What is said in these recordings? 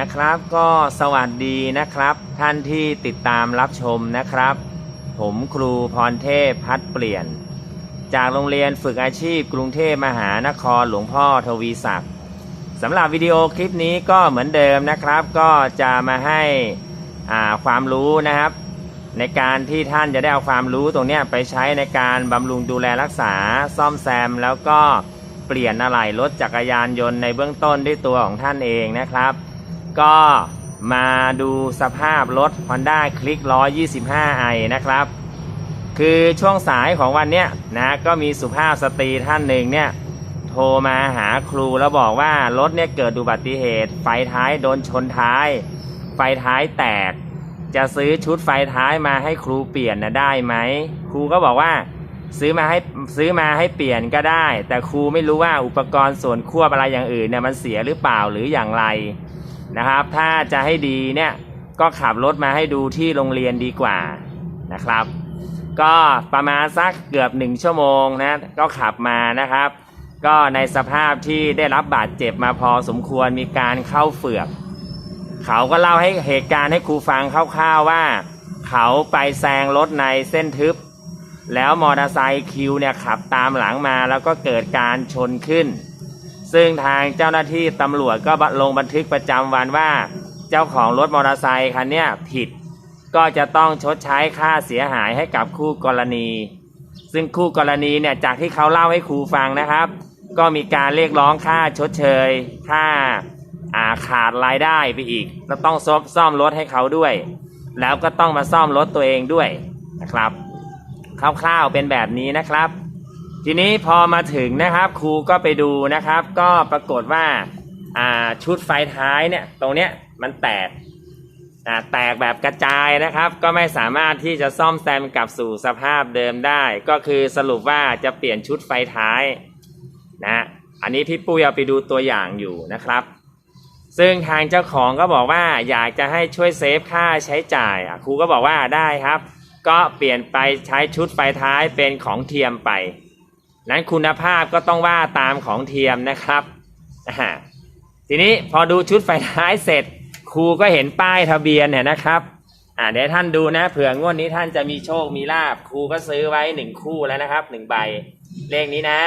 นะครับก็สวัสดีนะครับ ท่านที่ติดตามรับชมนะครับ ผมครูพรเทพพัดเปลี่ยน จากโรงเรียนฝึกอาชีพกรุงเทพมหานครหลวงพ่อทวีศักดิ์สำหรับวิดีโอคลิปนี้ก็เหมือนเดิมนะครับ ก็จะมาให้อ่าความรู้นะครับ ในการที่ท่านจะได้เอาความรู้ตรงนี้ไปใช้ในการบำรุงดูแลรักษาซ่อมแซมแล้วก็เปลี่ยนอะไหล่รถจักรยานยนต์ในเบื้องต้นด้วยตัวของท่านเองนะครับ ก็มาดูสภาพรถ Honda Click 125 i นะครับ คือช่วงสายของวันเนี้ยนะก็มีสุภาพสตรีท่านหนึ่งเนี่ยโทรมาหาครูแล้วบอกว่ารถเนี่ยเกิดอุบัติเหตุ ไฟท้ายโดนชนท้าย ไฟท้ายแตก จะซื้อชุดไฟท้ายมาให้ครูเปลี่ยนนะได้ไหมครูก็บอกว่าซื้อมาให้ซื้อมาให้เปลี่ยนก็ได้ แต่ครูไม่รู้ว่าอุปกรณ์ส่วนควบอะไรอย่างอื่นเนี่ยมันเสียหรือเปล่าหรืออย่างไร นะครับ ถ้าจะให้ดีเนี่ยก็ขับรถมาให้ดูที่โรงเรียนดีกว่านะครับ ก็ประมาณสักเกือบหนึ่งชั่วโมงนะก็ขับมานะครับ ก็ในสภาพที่ได้รับบาดเจ็บมาพอสมควรมีการเข้าเฝือก เขาก็เล่าให้เหตุการณ์ให้ครูฟังคร่าวๆว่า เขาไปแซงรถในเส้นทึบ แล้วมอเตอร์ไซค์คิวเนี่ยขับตามหลังมาแล้วก็เกิดการชนขึ้น ซึ่งทางเจ้าหน้าที่ตำรวจก็ลงบันทึกประจำวันว่า เจ้าของรถมอเตอร์ไซค์คันนี้ผิด ก็จะต้องชดใช้ค่าเสียหายให้กับคู่กรณี ซึ่งคู่กรณีเนี่ยจากที่เขาเล่าให้ครูฟังนะครับ ก็มีการเรียกร้องค่าชดเชย ค่าอาขาดรายได้ไปอีกแล้วต้องซ่อมซ่อมรถให้เขาด้วย แล้วก็ต้องมาซ่อมรถตัวเองด้วยนะครับคร่าวๆเป็นแบบนี้นะครับ ทีนี้พอมาถึงนะครับครูก็ไปดูนะครับ ก็ปรากฏว่าชุดไฟท้ายเนี่ยตรงเนี้ยมันแตกแตกแบบกระจายนะครับ ก็ไม่สามารถที่จะซ่อมแซมกลับสู่สภาพเดิมได้ ก็คือสรุปว่าจะเปลี่ยนชุดไฟท้ายนะอันนี้พี่ปุ้ยเอาไปดูตัวอย่างอยู่นะครับ ซึ่งทางเจ้าของก็บอกว่าอยากจะให้ช่วยเซฟค่าใช้จ่ายครูก็บอกว่าได้ครับ ก็เปลี่ยนไปใช้ชุดไฟท้ายเป็นของเทียมไป นั้นคุณภาพก็ต้องว่าตามของเทียมนะครับทีนี้พอดูชุดไฟท้ายเสร็จ ครูก็เห็นป้ายทะเบียนเนี่ยนะครับอ่าเดี๋ยวท่านดูนะเผื่องวดนี้ท่านจะมีโชคมีลาบครูก็ซื้อไว้หนึ่งคู่แล้วนะครับหนึ่งใบเลขนี้นะ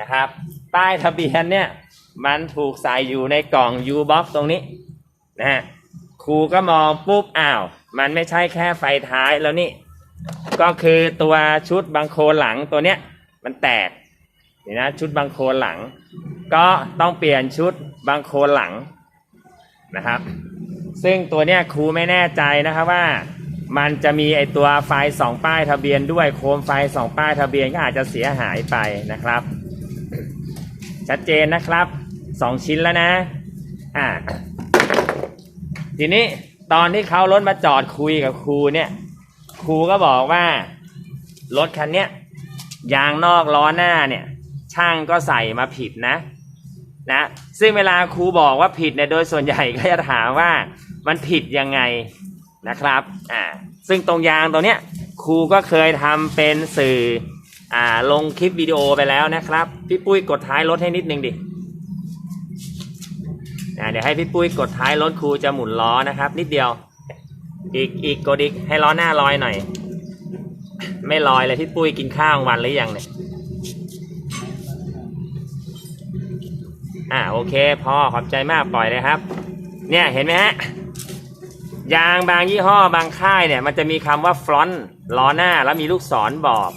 นะครับ ป้ายทะเบียนเนี่ยมันถูกใส่อยู่ในกล่อง U box ตรงนี้นะฮะครูก็มองปุ๊บอ้าว มันไม่ใช่แค่ไฟท้ายแล้วนี่ ก็คือตัวชุดบังโคลหลังตัวเนี้ย มันแตกนี่นะชุดบังโคลหลัง ก็ต้องเปลี่ยนชุดบังโคลหลังนะครับ ซึ่งตัวเนี้ยครูไม่แน่ใจนะครับว่ามันจะมีไอตัวไฟสองป้ายทะเบียนด้วยโคมไฟสองป้ายทะเบียนก็อาจจะเสียหายไปนะครับ ชัดเจนนะครับสองชิ้นแล้วนะอ่าทีนี้ตอนที่เขารถมาจอดคุยกับครูเนี่ยครูก็บอกว่ารถคันเนี้ย ยางนอกล้อหน้าเนี่ยช่างก็ใส่มาผิดนะนะซึ่งเวลาครูบอกว่าผิดเนี่ยโดยส่วนใหญ่ก็จะถามว่ามันผิดยังไงนะครับอ่าซึ่งตรงยางตรงเนี้ยครูก็เคยทำเป็นสื่ออ่าลงคลิปวิดีโอไปแล้วนะครับ พี่ปุ้ยกดท้ายรถให้นิดนึงดิอ่าเดี๋ยวให้พี่ปุ้ยกดท้ายรถครูจะหมุนล้อนะครับ นิดเดียว อีกอีกกดอีกให้ล้อหน้าลอยหน่อย ไม่ลอยเลยพี่ปุ้ยกินข้าวกลางวันหรือยังเนี่ย อ่าโอเคพอขอบใจมากปล่อยเลยครับ เนี่ยเห็นไหมฮะยางบางยี่ห้อบางค่ายเนี่ย มันจะมีคำว่าฟรอนต์ล้อหน้าแล้วมีลูกศรบอก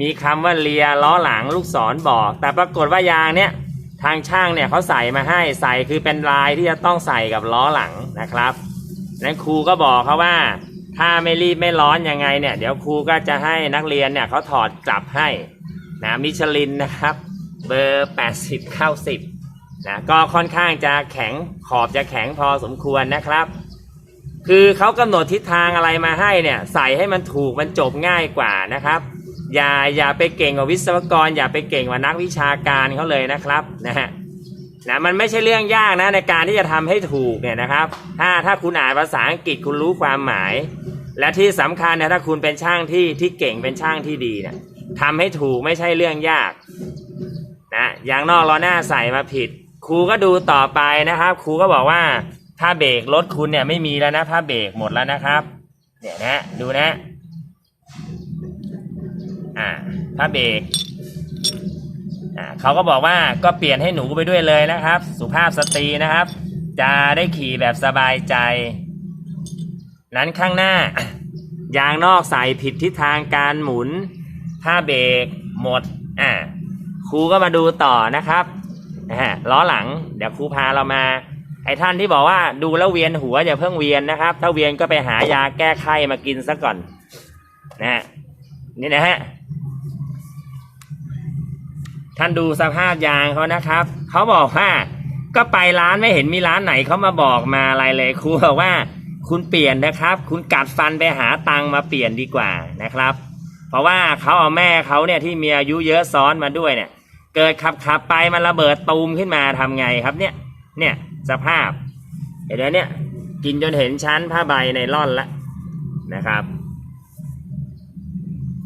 มีคำว่าเลียล้อหลังลูกศรบอก แต่ปรากฏว่ายางเนี่ยทางช่างเนี่ยเขาใส่มาให้ใส่คือเป็นลายที่จะต้องใส่กับล้อหลังนะครับนั้นครูก็บอกเขาว่า ถ้าไม่รีบไม่ร้อนยังไงเนี่ย เดี๋ยวครูก็จะให้นักเรียนเนี่ยเขาถอดกลับให้นะมิชลินนะครับ เบอร์ 80 เข้า 10นะก็ค่อนข้างจะแข็งขอบจะแข็งพอสมควรนะครับ คือเขากำหนดทิศทางอะไรมาให้เนี่ย ใส่ให้มันถูกมันจบง่ายกว่านะครับ อย่าอย่าไปเก่งกว่าวิศวกร อย่าไปเก่งกว่านักวิชาการเขาเลยนะครับนะฮะนะมันไม่ใช่เรื่องยากนะในการที่จะทำให้ถูกเนี่ยนะครับ ถ้าถ้าคุณอ่านภาษาอังกฤษคุณรู้ความหมาย และที่สำคัญนี่ยถ้าคุณเป็นช่างที่ที่เก่งเป็นช่างที่ดีเนี่ยทำให้ถูกไม่ใช่เรื่องยากนะยางนอกล้อหน้าใส่มาผิด ครูก็ดูต่อไปนะครับ ครูก็บอกว่าผ้าเบรกรถคุณเนี่ยไม่มีแล้วนะผ้าเบรกหมดแล้วนะครับเนี่ยนะดูนะอ่าผ้าเบรกอ่าเขาก็บอกว่าก็เปลี่ยนให้หนูไปด้วยเลยนะครับ สุภาพสตรีนะครับ จะได้ขี่แบบสบายใจ นั้นข้างหน้ายางนอกใส่ผิดทิศทางการหมุนผ้าเบรกหมดอ่าครูก็มาดูต่อนะครับล้อหลังเดี๋ยวครูพาเรามาไอ้ท่านที่บอกว่าดูแล้วเวียนหัวอย่าเพิ่งเวียนนะครับ ถ้าเวียนก็ไปหายาแก้ไขมากินซะก่อนนะฮะนี่นะฮะท่านดูสภาพยางเขานะครับเขาบอกว่า ก็ไปร้านไม่เห็นมีร้านไหนเขามาบอกมาอะไรเลยครูบอกว่า คุณเปลี่ยนนะครับ คุณกัดฟันไปหาตังมาเปลี่ยนดีกว่านะครับ เพราะว่าเขาเอาแม่เขาเนี่ยที่มีอายุเยอะซ้อนมาด้วยเนี่ย เกิดขับขับไปมันระเบิดตูมขึ้นมาทำไงครับเนี่ย เนี่ยสภาพเห็นไหมเนี่ยกินจนเห็นชั้นผ้าใบในร่อนล้วนะครับ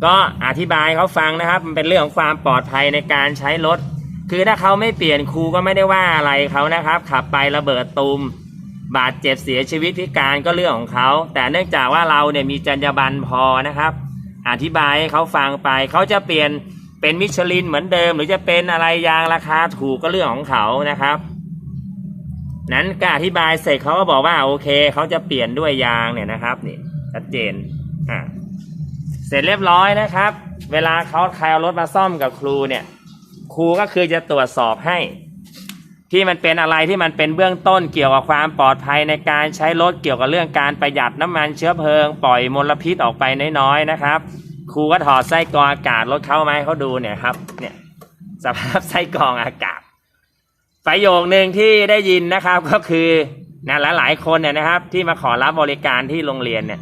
ก็อธิบายเขาฟังนะครับ มันเป็นเรื่องของความปลอดภัยในการใช้รถ คือถ้าเขาไม่เปลี่ยนครูก็ไม่ได้ว่าอะไรเขานะครับ ขับไประเบิดตูม บาดเจ็บเสียชีวิตพิการก็เรื่องของเขา แต่เนื่องจากว่าเราเนี่ยมีจรรยาบรรณพอนะครับ อธิบายให้เขาฟังไป เขาจะเปลี่ยนเป็นมิชลินเหมือนเดิม หรือจะเป็นอะไรยางราคาถูกก็เรื่องของเขานะครับ นั้นก็อธิบายเสร็จเขาก็บอกว่าโอเคเขาจะเปลี่ยนด้วยยางเนี่ยนะครับนี่ชัดเจนอ่าเสร็จเรียบร้อยนะครับ เวลาเขาใครเอารถมาซ่อมกับครูเนี่ย ครูก็คือจะตรวจสอบให้ ที่มันเป็นอะไรที่มันเป็นเบื้องต้นเกี่ยวกับความปลอดภัยในการใช้รถเกี่ยวกับเรื่องการประหยัดน้ำมันเชื้อเพลิง ปล่อยมลพิษออกไปน้อยๆนะครับครูก็ถอดไส้กรองอากาศรถเขามาให้เขาดูเนี่ยครับเนี่ยสภาพไส้กรองอากาศ ประโยคหนึ่งที่ได้ยินนะครับก็คือนะหลายๆคนเนี่ยนะครับ ที่มาขอรับบริการที่โรงเรียนเนี่ย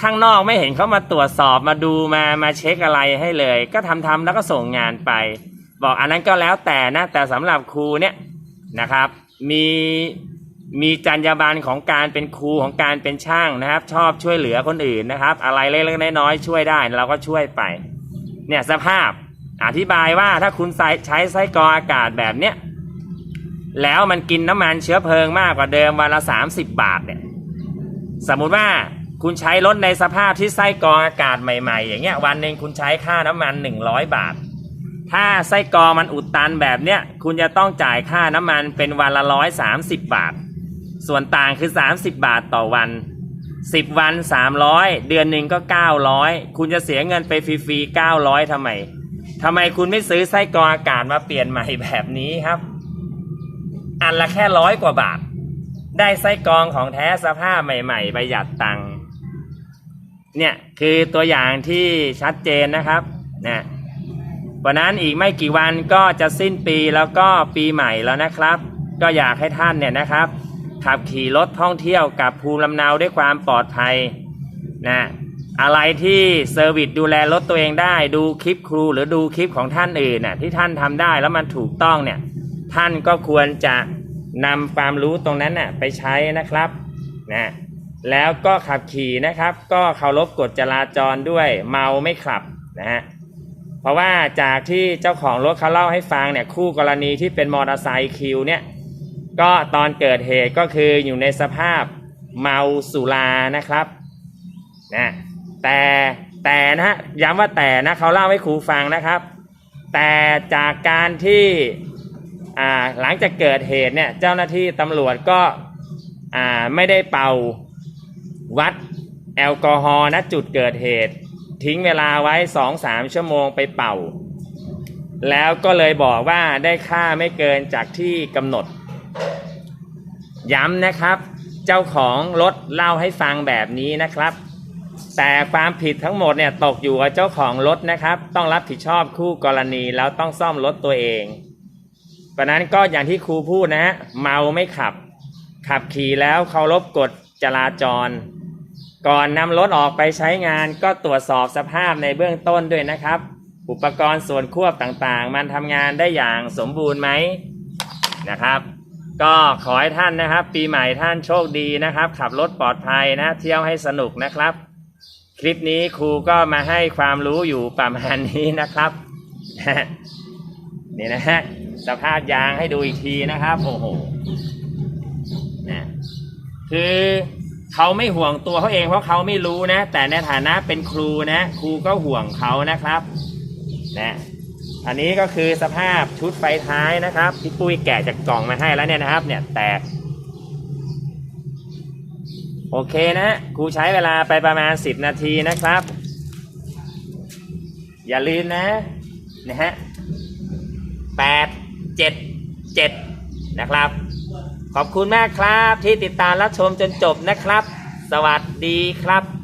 ข้างนอกไม่เห็นเขามาตรวจสอบมาดูมามาเช็คอะไรให้เลย ก็ทำทำแล้วก็ส่งงานไป บอกอันนั้นก็แล้วแต่นะแต่สำหรับครูเนี่ย นะครับ มีมีจรรยาบรรณของการเป็นครูของการเป็นช่างนะครับ ชอบช่วยเหลือคนอื่นนะครับ อะไรเล็กๆน้อยๆช่วยได้เราก็ช่วยไป เนี่ยสภาพอธิบายว่าถ้าคุณใช้ใช้ไส้กรองอากาศแบบเนี้ยแล้วมันกินน้ำมันเชื้อเพลิงมากกว่าเดิมวันละสามสิบบาทเนี่ยสมมุติว่าคุณใช้รถในสภาพที่ไส้กรองอากาศใหม่ ๆ อย่างเงี้ยวันหนึ่งคุณใช้ค่าน้ำมัน 100 บาท ถ้าไส้กรอมันอุดตันแบบเนี้ยคุณจะต้องจ่ายค่าน้ำมันเป็นวันละร้อยสามสิบบาท ส่วนต่างคือ30บาทต่อวัน10วัน300เดือนหนึ่งก็900คุณจะเสียเงินไปฟรีๆ900ทำไมทำไมคุณไม่ซื้อไส้กรออากาศมาเปลี่ยนใหม่แบบนี้ครับ อันละแค่ร้อยกว่าบาท ได้ไส้กรองของแท้สภาพใหม่ๆประหยัดตังค์เนี่ยคือตัวอย่างที่ชัดเจนนะครับนะ วันนั้นอีกไม่กี่วันก็จะสิ้นปีแล้วก็ปีใหม่แล้วนะครับ ก็อยากให้ท่านเนี่ยนะครับ ขับขี่รถท่องเที่ยวกับภูมิลำเนาด้วยความปลอดภัยนะอะไรที่เซอร์วิสดูแลรถตัวเองได้ ดูคลิปครูหรือดูคลิปของท่านอื่นน่ะที่ท่านทำได้แล้วมันถูกต้องเนี่ยท่านก็ควรจะนำความรู้ตรงนั้นน่ะไปใช้นะครับนะแล้วก็ขับขี่นะครับ ก็เคารพกฎจราจรด้วยเมาไม่ขับนะฮะ เพราะว่าจากที่เจ้าของรถเขาเล่าให้ฟังเนี่ยคู่กรณีที่เป็นมอเตอร์ไซค์คิวเนี่ยก็ตอนเกิดเหตุก็คืออยู่ในสภาพเมาสุรานะครับนะแต่แต่นะฮะย้ำว่าแต่นะเขาเล่าให้ครูฟังนะครับ แต่จากการที่หลังจากเกิดเหตุเนี่ยเจ้าหน้าที่ตำรวจก็ไม่ได้เป่าวัดแอลกอฮอล์ณจุดเกิดเหตุ ทิ้งเวลาไว้2-3ชั่วโมงไปเป่า แล้วก็เลยบอกว่าได้ค่าไม่เกินจากที่กำหนด ย้ำนะครับ เจ้าของรถเล่าให้ฟังแบบนี้นะครับ แต่ความผิดทั้งหมดเนี่ยตกอยู่กับเจ้าของรถนะครับ ต้องรับผิดชอบคู่กรณีแล้วต้องซ่อมรถตัวเองเพราะนั้นก็อย่างที่ครูพูดนะฮะเมาไม่ขับ ขับขี่แล้วเคารพกฎจราจร ก่อนนำรถออกไปใช้งานก็ตรวจสอบสภาพในเบื้องต้นด้วยนะครับ อุปกรณ์ส่วนควบต่างๆ มันทำงานได้อย่างสมบูรณ์ไหมนะครับ ก็ขอให้ท่านนะครับ ปีใหม่ท่านโชคดีนะครับ ขับรถปลอดภัยนะ เที่ยวให้สนุกนะครับ คลิปนี้ครูก็มาให้ความรู้อยู่ประมาณนี้นะครับนี่นะฮะสภาพยางให้ดูอีกทีนะครับโอ้โหนะคือ เขาไม่ห่วงตัวเขาเองเพราะเขาไม่รู้นะ แต่ในฐานะเป็นครูนะ ครูก็ห่วงเขานะครับนะอันนี้ก็คือสภาพชุดไฟท้ายนะครับที่ปุ้ยแกะจากกล่องมาให้แล้วเนี่ยนะครับ เนี่ยแตก โอเคนะครูใช้เวลาไปประมาณ 10 นาทีนะครับ อย่าลืมนะนะฮะแปดเจ็ดเจ็ดนะครับ ขอบคุณมากครับที่ติดตามรับชมจนจบนะครับ สวัสดีครับ